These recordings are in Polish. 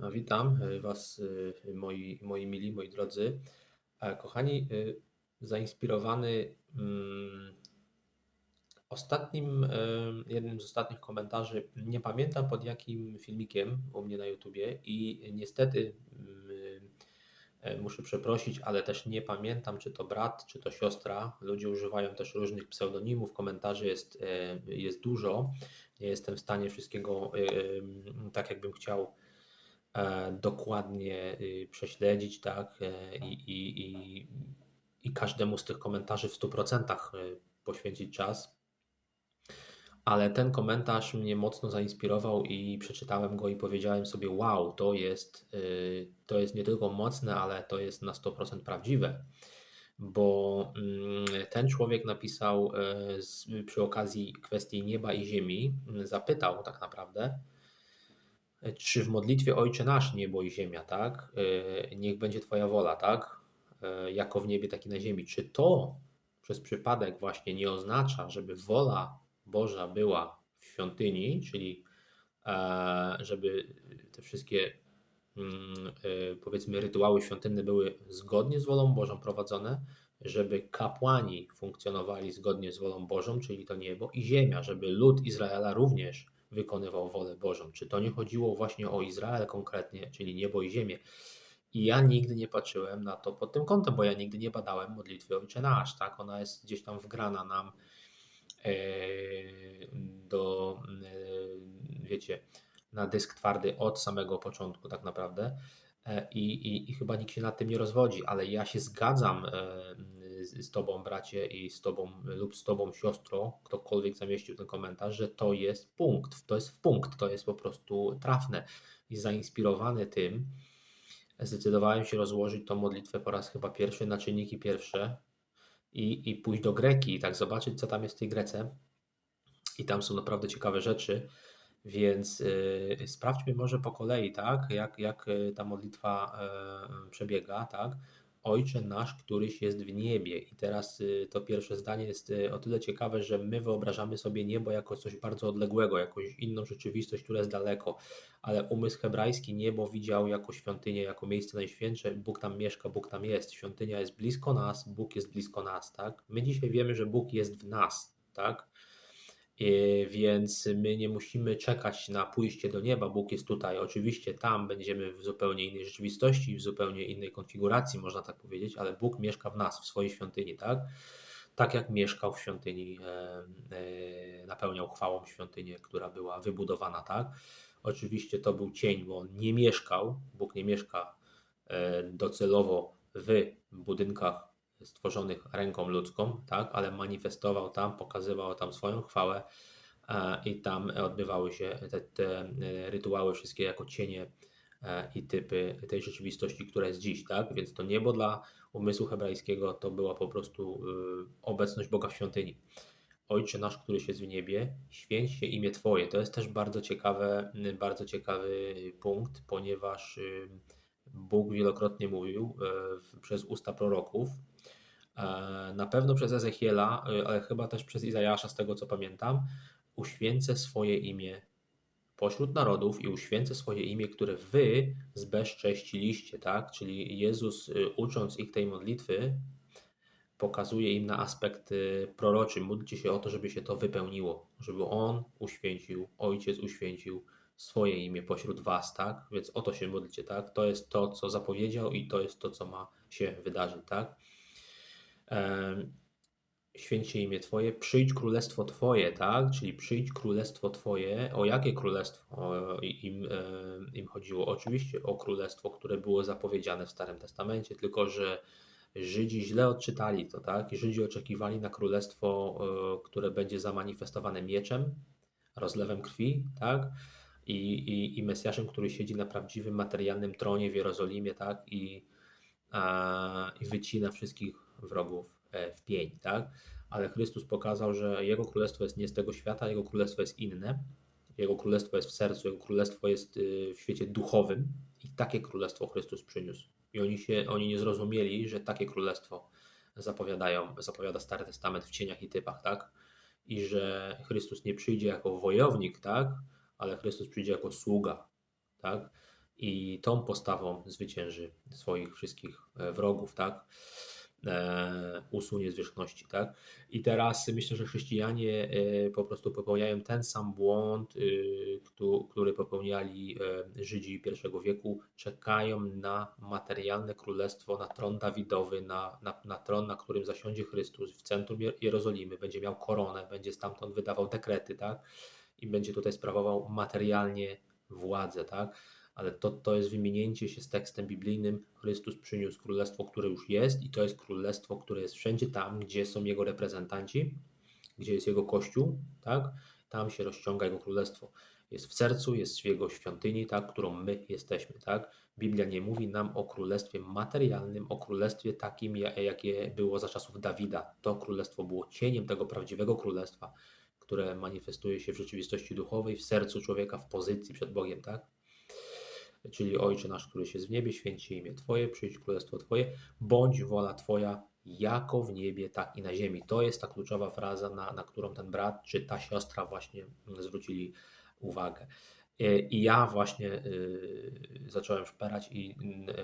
A, Witam e, Was, e, moi, moi mili, moi drodzy. E, Kochani, e, zainspirowany mm, ostatnim, e, jednym z ostatnich komentarzy, nie pamiętam pod jakim filmikiem u mnie na YouTubie i niestety mm, e, muszę przeprosić, ale też nie pamiętam, czy to brat, czy to siostra. Ludzie używają też różnych pseudonimów, komentarzy jest, e, jest dużo. Nie jestem w stanie wszystkiego e, e, tak, jakbym chciał e, dokładnie y, prześledzić, tak, e, i, i, i, i każdemu z tych komentarzy w 100% y, poświęcić czas. Ale ten komentarz mnie mocno zainspirował i przeczytałem go i powiedziałem sobie: Wow, to jest, y, to jest nie tylko mocne, ale to jest na 100% prawdziwe. Bo mm, ten człowiek napisał e, przy okazji kwestii nieba i ziemi, zapytał tak naprawdę, czy w modlitwie Ojcze nasz niebo i ziemia, tak? E, Niech będzie Twoja wola, tak? E, Jako w niebie, tak i na ziemi. Czy to przez przypadek właśnie nie oznacza, żeby wola Boża była w świątyni, czyli e, żeby te wszystkie mm, powiedzmy rytuały świątynne były zgodnie z wolą Bożą prowadzone, żeby kapłani funkcjonowali zgodnie z wolą Bożą, czyli to niebo i ziemia, żeby lud Izraela również wykonywał wolę Bożą. Czy to nie chodziło właśnie o Izrael konkretnie, czyli niebo i ziemię? I ja nigdy nie patrzyłem na to pod tym kątem, bo ja nigdy nie badałem modlitwy Ojcze Nasz, tak? Ona jest gdzieś tam wgrana nam e, do, e, wiecie, na dysk twardy od samego początku tak naprawdę. E, I, i, I chyba nikt się nad tym nie rozwodzi, ale ja się zgadzam z, Tobą, bracie, i z Tobą lub z Tobą, siostro, ktokolwiek zamieścił ten komentarz, że to jest punkt, to jest w punkt, to jest po prostu trafne. I zainspirowany tym, zdecydowałem się rozłożyć tą modlitwę po raz chyba pierwszy na czynniki pierwsze i, i pójść do Greki i tak zobaczyć, co tam jest w tej Grece. I tam są naprawdę ciekawe rzeczy. Więc y, sprawdźmy może po kolei, tak, jak, jak y, ta modlitwa e, przebiega, tak. Ojcze nasz, któryś jest w niebie. I teraz y, to pierwsze zdanie jest y, o tyle ciekawe, że my wyobrażamy sobie niebo jako coś bardzo odległego, jakąś inną rzeczywistość, która jest daleko, ale umysł hebrajski niebo widział jako świątynię, jako miejsce najświętsze. Bóg tam mieszka, Bóg tam jest. Świątynia jest blisko nas, Bóg jest blisko nas, tak. My dzisiaj wiemy, że Bóg jest w nas, tak więc my nie musimy czekać na pójście do nieba. Bóg jest tutaj. Oczywiście tam będziemy w zupełnie innej rzeczywistości, w zupełnie innej konfiguracji, można tak powiedzieć, ale Bóg mieszka w nas, w swojej świątyni, tak? Tak jak mieszkał w świątyni, e, e, napełniał chwałą świątynię, która była wybudowana, tak? Oczywiście to był cień, bo on nie mieszkał, Bóg nie mieszka docelowo w budynkach stworzonych ręką ludzką, tak, ale manifestował tam, pokazywał tam swoją chwałę e, i tam odbywały się te, te e, rytuały wszystkie jako cienie e, i typy tej rzeczywistości, która jest dziś, tak? Więc to niebo dla umysłu hebrajskiego to była po prostu obecność Boga w świątyni. Ojcze nasz, któryś jest w niebie, święć się imię Twoje. To jest też bardzo ciekawe, bardzo ciekawy punkt, ponieważ Bóg wielokrotnie mówił przez usta proroków, E, na pewno przez Ezechiela, e, ale chyba też przez Izajasza, z tego co pamiętam, uświęcę swoje imię pośród narodów i uświęcę swoje imię, które wy zbezcześciliście, tak? Czyli Jezus, ucząc ich tej modlitwy, pokazuje im na aspekt proroczy. Módlcie się o to, żeby się to wypełniło, żeby On uświęcił, Ojciec uświęcił swoje imię pośród was, tak? Więc o to się modlcie, tak? To jest to, co zapowiedział i to jest to, co ma się wydarzyć, tak? święcie imię Twoje, przyjdź królestwo Twoje, tak? Czyli przyjdź królestwo Twoje. O jakie królestwo im, im chodziło? Oczywiście o królestwo, które było zapowiedziane w Starym Testamencie, tylko że Żydzi źle odczytali to, tak? Żydzi oczekiwali na królestwo, e, które będzie zamanifestowane mieczem, rozlewem krwi, tak? I, i, i Mesjaszem, który siedzi na prawdziwym materialnym tronie w Jerozolimie, tak? I, a, i wycina wszystkich wrogów e, w pień, tak? Ale Chrystus pokazał, że Jego królestwo jest nie z tego świata, Jego królestwo jest inne. Jego królestwo jest w sercu, Jego królestwo jest y, w świecie duchowym i takie królestwo Chrystus przyniósł. I oni, się, oni nie zrozumieli, że takie królestwo zapowiadają, zapowiada Stary Testament w cieniach i typach, tak? I że Chrystus nie przyjdzie jako wojownik, tak? Ale Chrystus przyjdzie jako sługa, tak? i tą postawą zwycięży swoich wszystkich e, wrogów, tak? E, usunie z wierzchności, tak? I teraz myślę, że chrześcijanie e, po prostu popełniają ten sam błąd, któ- który popełniali Żydzi I wieku, czekają na materialne królestwo, na tron Dawidowy, na, na, na tron, na którym zasiądzie Chrystus w centrum Je- Jerozolimy, będzie miał koronę, będzie stamtąd wydawał dekrety, tak? I będzie tutaj sprawował materialnie władzę, tak? ale to, to jest wyminięcie się z tekstem biblijnym. Chrystus przyniósł królestwo, które już jest, i to jest królestwo, które jest wszędzie tam, gdzie są jego reprezentanci, gdzie jest jego kościół, tak? Tam się rozciąga jego królestwo. Jest w sercu, jest w jego świątyni, tak, którą my jesteśmy, tak? Biblia nie mówi nam o królestwie materialnym, o królestwie takim, ja- jakie było za czasów Dawida. To królestwo było cieniem tego prawdziwego królestwa, które manifestuje się w rzeczywistości duchowej, w sercu człowieka, w pozycji przed Bogiem, tak? czyli Ojcze nasz, który jest w niebie, święci imię Twoje, przyjdź królestwo Twoje, bądź wola Twoja jako w niebie, tak i na ziemi. To jest ta kluczowa fraza, na, na którą ten brat czy ta siostra właśnie zwrócili uwagę. E, I ja właśnie y, zacząłem szperać i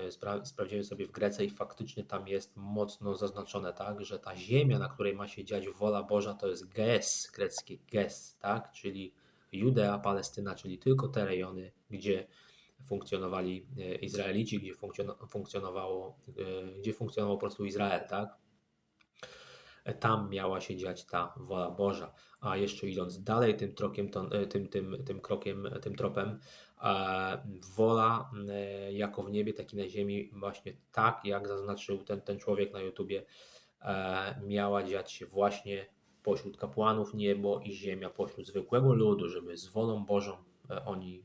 y, spra sprawdziłem sobie w Grece i faktycznie tam jest mocno zaznaczone, tak, że ta ziemia, na której ma się dziać wola Boża, to jest Ges, greckie Ges, tak, czyli Judea, Palestyna, czyli tylko te rejony, gdzie funkcjonowali e, Izraelici, gdzie funkcjonowało, e, gdzie funkcjonował po prostu Izrael, tak? E, tam miała się dziać ta wola Boża. A jeszcze idąc dalej tym, trokiem, tym, tym, tym krokiem, tym tropem, wola jako w niebie, tak i na ziemi, właśnie tak, jak zaznaczył ten, ten człowiek na YouTubie, miała dziać się właśnie pośród kapłanów niebo i ziemia, pośród zwykłego ludu, żeby z wolą Bożą E, oni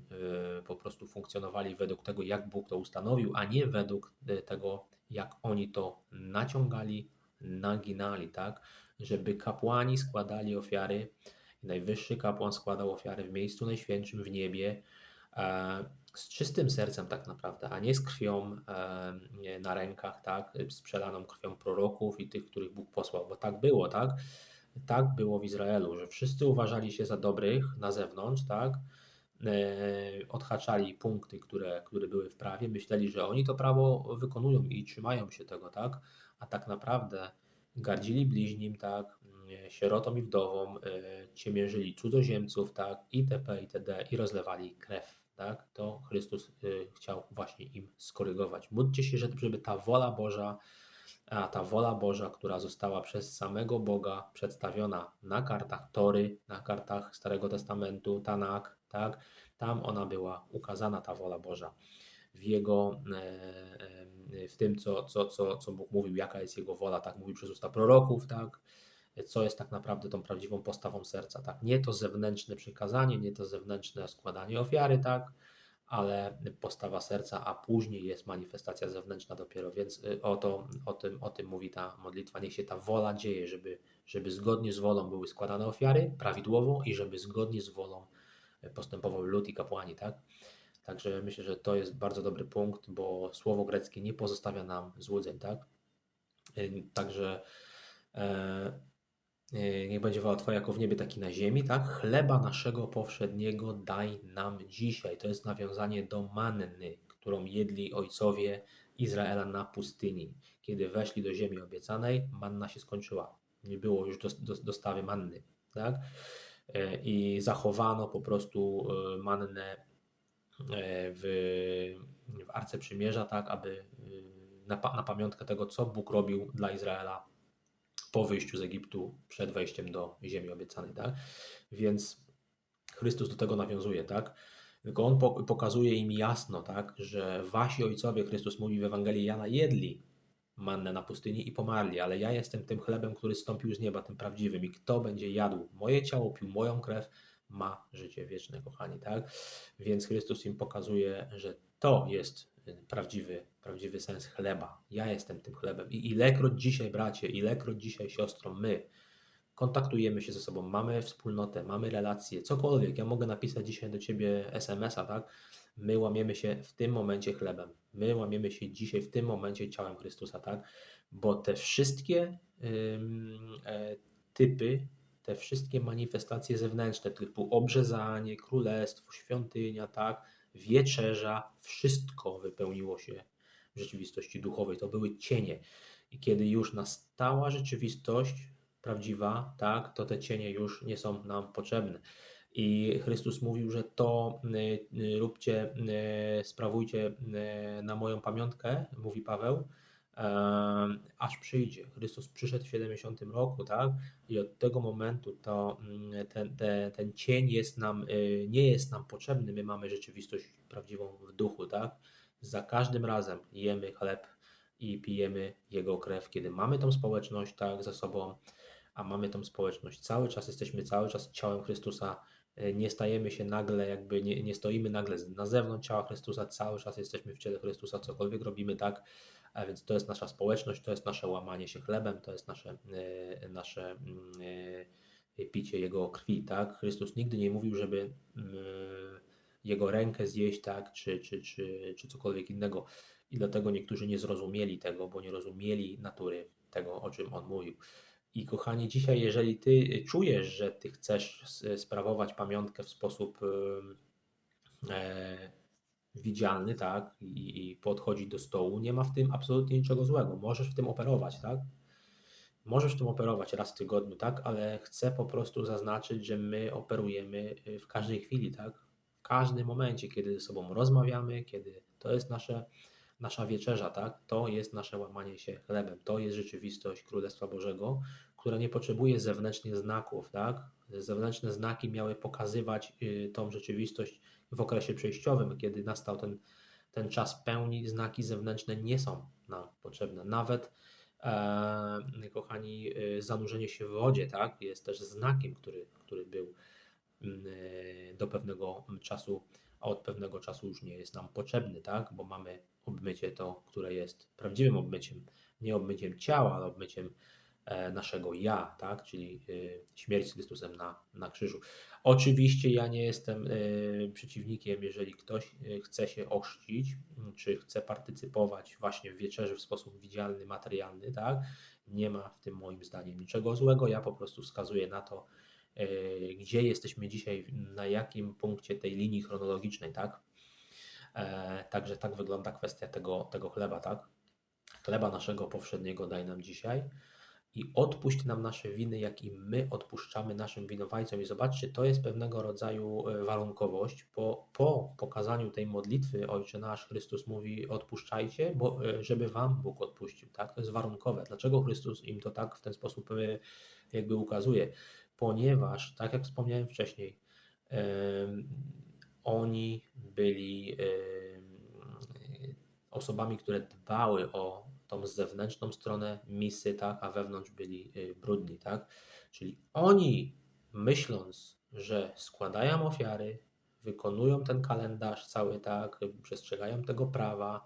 e, po prostu funkcjonowali według tego, jak Bóg to ustanowił, a nie według e, tego, jak oni to naciągali, naginali, tak? Żeby kapłani składali ofiary, najwyższy kapłan składał ofiary w miejscu najświętszym w niebie, z czystym sercem tak naprawdę, a nie z krwią na rękach, tak? Sprzelaną krwią proroków i tych, których Bóg posłał, bo tak było, tak? Tak było w Izraelu, że wszyscy uważali się za dobrych na zewnątrz, tak? E, odhaczali punkty, które, które były w prawie, myśleli, że oni to prawo wykonują i trzymają się tego, tak? A tak naprawdę gardzili bliźnim, tak? E, sierotom i wdowom, e, ciemiężyli cudzoziemców, tak? itp., itd. i rozlewali krew, tak? To Chrystus chciał właśnie im skorygować. Módlcie się, żeby ta wola Boża, a ta wola Boża, która została przez samego Boga przedstawiona na kartach Tory, na kartach Starego Testamentu, Tanak, tak? Tam ona była ukazana, ta wola Boża, w Jego, e, e, w tym, co, co, co, co Bóg mówił, jaka jest Jego wola, tak? Mówił przez usta proroków, tak? Co jest tak naprawdę tą prawdziwą postawą serca, tak? Nie to zewnętrzne przykazanie, nie to zewnętrzne składanie ofiary, tak? ale postawa serca, a później jest manifestacja zewnętrzna dopiero, więc y, o, to, o, tym, o tym mówi ta modlitwa. Niech się ta wola dzieje, żeby, żeby zgodnie z wolą były składane ofiary prawidłowo i żeby zgodnie z wolą postępował lud i kapłani, tak? Także myślę, że to jest bardzo dobry punkt, bo słowo greckie nie pozostawia nam złudzeń, tak? Y, także e, y, niech będzie wola Twoja jako w niebie, tak i na ziemi, tak? Chleba naszego powszedniego daj nam dzisiaj. To jest nawiązanie do manny, którą jedli ojcowie Izraela na pustyni. Kiedy weszli do ziemi obiecanej, manna się skończyła. Nie było już dostawy manny, tak? E, i zachowano po prostu mannę w, w Arce Przymierza, tak aby na, na pamiątkę tego, co Bóg robił dla Izraela po wyjściu z Egiptu przed wejściem do ziemi obiecanej, tak? Więc Chrystus do tego nawiązuje, tak? Tylko on pokazuje im jasno, tak, że wasi ojcowie, Chrystus mówi w Ewangelii Jana, jedli mannę na pustyni i pomarli, ale ja jestem tym chlebem, który stąpił z nieba, tym prawdziwym i kto będzie jadł moje ciało, pił moją krew, ma życie wieczne, kochani, tak? Więc Chrystus im pokazuje, że to jest prawdziwy, prawdziwy sens chleba. Ja jestem tym chlebem i ilekroć dzisiaj, bracie, ilekroć dzisiaj, siostro, my kontaktujemy się ze sobą, mamy wspólnotę, mamy relacje, cokolwiek. Ja mogę napisać dzisiaj do ciebie SMS-a, tak? My łamiemy się w tym momencie chlebem. My łamiemy się dzisiaj w tym momencie ciałem Chrystusa, tak? Bo te wszystkie e, typy, te wszystkie manifestacje zewnętrzne, typu obrzezanie, królestwo, świątynia, tak? wieczerza, wszystko wypełniło się w rzeczywistości duchowej. To były cienie. I kiedy już nastała rzeczywistość prawdziwa, tak, to te cienie już nie są nam potrzebne. I Chrystus mówił, że to y, y, róbcie, y, sprawujcie na moją pamiątkę, mówi Paweł, aż przyjdzie. Chrystus przyszedł w 70 roku, tak? I od tego momentu to mm, ten, ten, ten cień jest nam, y, nie jest nam potrzebny. My mamy rzeczywistość prawdziwą w duchu, tak? Za każdym razem jemy chleb i pijemy jego krew, kiedy mamy tą społeczność, tak, ze sobą, a mamy tą społeczność cały czas, jesteśmy cały czas ciałem Chrystusa. y, Nie stajemy się nagle, jakby nie, nie stoimy nagle na zewnątrz ciała Chrystusa, cały czas jesteśmy w ciele Chrystusa, cokolwiek robimy, tak? A więc to jest nasza społeczność, to jest nasze łamanie się chlebem, to jest nasze, e, nasze e, picie Jego krwi, tak? Chrystus nigdy nie mówił, żeby Jego rękę zjeść, tak? Czy, czy, czy, czy cokolwiek innego. I dlatego niektórzy nie zrozumieli tego, bo nie rozumieli natury tego, o czym On mówił. I kochani, dzisiaj, jeżeli Ty czujesz, że Ty chcesz sprawować pamiątkę w sposób e, widzialny, tak, i, i podchodzić do stołu, nie ma w tym absolutnie niczego złego. Możesz w tym operować, tak? Możesz w tym operować raz w tygodniu, tak, ale chcę po prostu zaznaczyć, że my operujemy y, w każdej chwili, tak? W każdym momencie, kiedy ze sobą rozmawiamy, kiedy to jest nasze, nasza wieczerza, tak? To jest nasze łamanie się chlebem. To jest rzeczywistość Królestwa Bożego, która nie potrzebuje zewnętrznych znaków, tak? Zewnętrzne znaki miały pokazywać y, tą rzeczywistość w okresie przejściowym, kiedy nastał ten, ten czas pełni, znaki zewnętrzne nie są nam potrzebne. Nawet e, kochani, y, zanurzenie się w wodzie, tak, jest też znakiem, który, który był mm, e, do pewnego czasu, a od pewnego czasu już nie jest nam potrzebny, tak, bo mamy obmycie to, które jest prawdziwym obmyciem, nie obmyciem ciała, ale obmyciem e, naszego ja, tak, czyli y, śmierć z Chrystusem na, na krzyżu. Oczywiście ja nie jestem y, przeciwnikiem, jeżeli ktoś chce się ochrzcić, czy chce partycypować właśnie w wieczerzy w sposób widzialny, materialny, tak? Nie ma w tym moim zdaniem niczego złego. Ja po prostu wskazuję na to, gdzie jesteśmy dzisiaj, na jakim punkcie tej linii chronologicznej, tak? E, Także tak wygląda kwestia tego, tego chleba, tak? Chleba naszego powszedniego daj nam dzisiaj i odpuść nam nasze winy, jak i my odpuszczamy naszym winowajcom. I zobaczcie, to jest pewnego rodzaju e, warunkowość. Po, po pokazaniu tej modlitwy Ojcze nasz Chrystus mówi odpuszczajcie, bo e, żeby wam Bóg odpuścił. Tak? To jest warunkowe. Dlaczego Chrystus im to tak w ten sposób e, jakby ukazuje? Ponieważ, tak jak wspomniałem wcześniej, em, oni byli em, osobami, które dbały o tą zewnętrzną stronę misy, tak, a wewnątrz byli y, brudni, tak? Czyli oni myśląc, że składają ofiary, wykonują ten kalendarz cały, tak, przestrzegają tego prawa,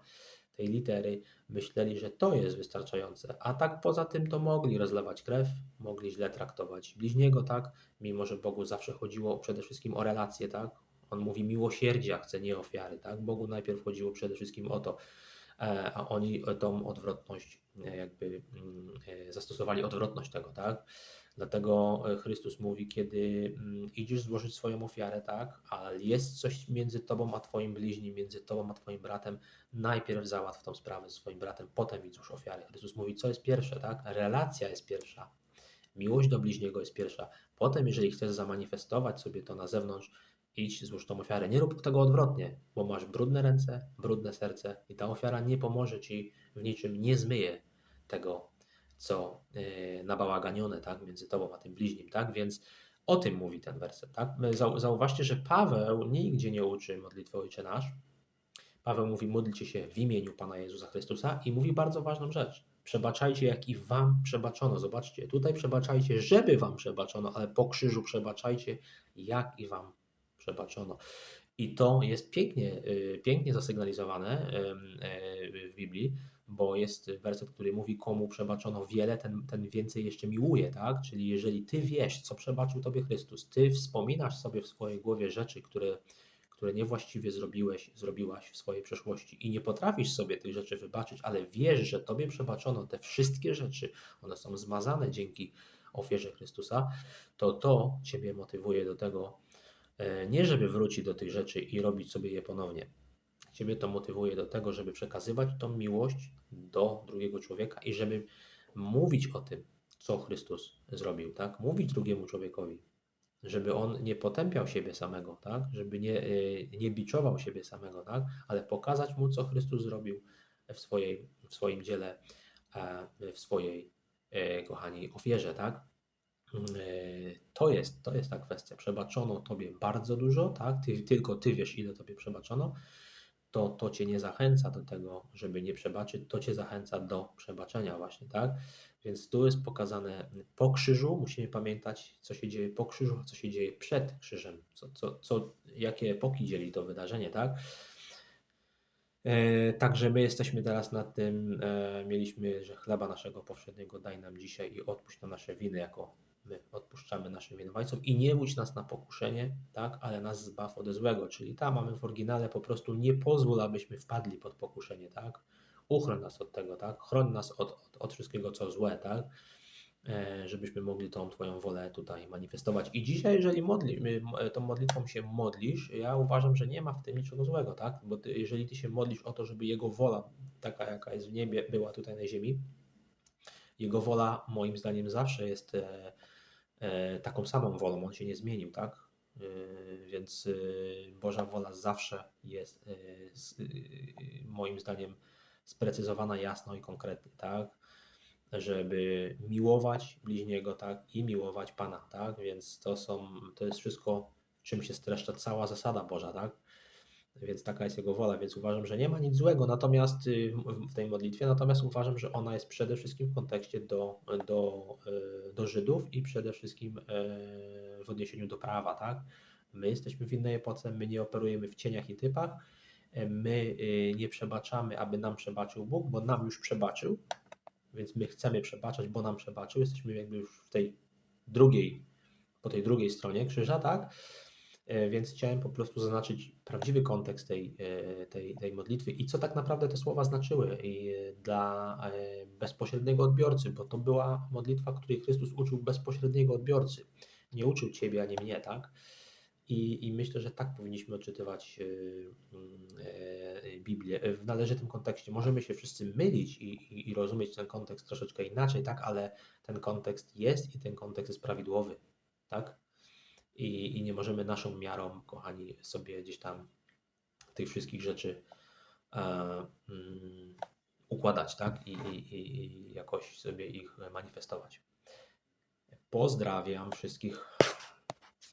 tej litery, myśleli, że to jest wystarczające. A tak poza tym to mogli rozlewać krew, mogli źle traktować bliźniego, tak? Mimo, że Bogu zawsze chodziło przede wszystkim o relacje, tak? On mówi miłosierdzia, chce nie ofiary, tak? Bogu najpierw chodziło przede wszystkim o to, a oni tą odwrotność e, jakby mm, e, zastosowali odwrotność tego, tak? Dlatego e, Chrystus mówi, kiedy mm, idziesz złożyć swoją ofiarę, tak, ale jest coś między tobą a twoim bliźnim, między tobą a twoim bratem, najpierw załatw tą sprawę z swoim bratem, potem idź złóż ofiarę. Chrystus mówi, co jest pierwsze, tak? Relacja jest pierwsza. Miłość do bliźniego jest pierwsza. Potem, jeżeli chcesz zamanifestować sobie to na zewnątrz, idź, złóż tą ofiarę. Nie rób tego odwrotnie, bo masz brudne ręce, brudne serce i ta ofiara nie pomoże ci w niczym, nie zmyje tego, co yy, nabałaganione, tak, między tobą a tym bliźnim, tak, więc o tym mówi ten werset, tak. Zau- Zauważcie, że Paweł nigdzie nie uczy modlitwy Ojcze Nasz. Paweł mówi, módlcie się w imieniu Pana Jezusa Chrystusa i mówi bardzo ważną rzecz. Przebaczajcie, jak i wam przebaczono. Zobaczcie, tutaj przebaczajcie, żeby wam przebaczono, ale po krzyżu przebaczajcie, jak i wam przebaczono. I to jest pięknie, y, pięknie zasygnalizowane y, w Biblii, bo jest werset, który mówi, komu przebaczono wiele, ten, ten więcej jeszcze miłuje, tak? Czyli jeżeli ty wiesz, co przebaczył tobie Chrystus, ty wspominasz sobie w swojej głowie rzeczy, które, które niewłaściwie zrobiłeś, zrobiłaś w swojej przeszłości i nie potrafisz sobie tych rzeczy wybaczyć, ale wiesz, że tobie przebaczono te wszystkie rzeczy, one są zmazane dzięki ofierze Chrystusa, to to ciebie motywuje do tego, Nie żeby wrócić do tych rzeczy i robić sobie je ponownie. Ciebie to motywuje do tego, żeby przekazywać tą miłość do drugiego człowieka i żeby mówić o tym, co Chrystus zrobił, tak? Mówić drugiemu człowiekowi, żeby on nie potępiał siebie samego, tak? Żeby nie, e, nie biczował siebie samego, tak? Ale pokazać mu, co Chrystus zrobił w, swojej, w swoim dziele, e, w swojej, e, kochani, ofierze, tak? Mm, e, To jest, to jest ta kwestia. Przebaczono tobie bardzo dużo, tak? Ty, tylko ty wiesz, ile tobie przebaczono. To, to cię nie zachęca do tego, żeby nie przebaczyć, to cię zachęca do przebaczenia, właśnie, tak? Więc tu jest pokazane po krzyżu. Musimy pamiętać, co się dzieje po krzyżu, a co się dzieje przed krzyżem. Co, co, co, jakie epoki dzieli to wydarzenie, tak? E, Także my jesteśmy teraz na tym, e, mieliśmy, że chleba naszego powszedniego daj nam dzisiaj i odpuść nam nasze winy, jako my odpuszczamy naszym winowajcom i nie łudź nas na pokuszenie, tak, ale nas zbaw ode złego, czyli tam mamy w oryginale po prostu nie pozwól, abyśmy wpadli pod pokuszenie, tak, uchroń nas od tego, tak, chroń nas od, od, od wszystkiego, co złe, tak, e, żebyśmy mogli tą Twoją wolę tutaj manifestować. I dzisiaj, jeżeli modli, m- tą modlitwą się modlisz, ja uważam, że nie ma w tym niczego złego, tak? Bo ty, jeżeli Ty się modlisz o to, żeby Jego wola, taka jaka jest w niebie, była tutaj na ziemi, Jego wola moim zdaniem zawsze jest e, e, taką samą wolą, On się nie zmienił, tak? E, Więc e, Boża wola zawsze jest e, e, moim zdaniem sprecyzowana jasno i konkretnie, tak? żeby miłować bliźniego, tak, i miłować Pana, tak, więc to są, to jest wszystko, czym się streszcza cała zasada Boża, tak, więc taka jest Jego wola, więc uważam, że nie ma nic złego, natomiast y, w- tej modlitwie, natomiast uważam, że ona jest przede wszystkim w kontekście do, do, y, do Żydów i przede wszystkim y, w odniesieniu do prawa, tak, my jesteśmy w innej epoce, my nie operujemy w cieniach i typach, my nie przebaczamy, aby nam przebaczył Bóg, bo nam już przebaczył, więc my chcemy przebaczać, bo nam przebaczył. Jesteśmy jakby już w tej drugiej, po tej drugiej stronie krzyża, tak? E, Więc chciałem po prostu zaznaczyć prawdziwy kontekst tej, e, tej, tej modlitwy i co tak naprawdę te słowa znaczyły e, dla bezpośredniego odbiorcy, bo to była modlitwa, której Chrystus uczył bezpośredniego odbiorcy. Nie uczył ciebie, ani mnie, tak? I, I myślę, że tak powinniśmy odczytywać mm, Biblię w należytym kontekście. Możemy się wszyscy mylić i, i, i rozumieć ten kontekst troszeczkę inaczej, tak, ale ten kontekst jest i ten kontekst jest prawidłowy, tak? I, i nie możemy naszą miarą, kochani, sobie gdzieś tam tych wszystkich rzeczy e, mm, układać, tak? I, i, i- jakoś sobie ich manifestować. Pozdrawiam wszystkich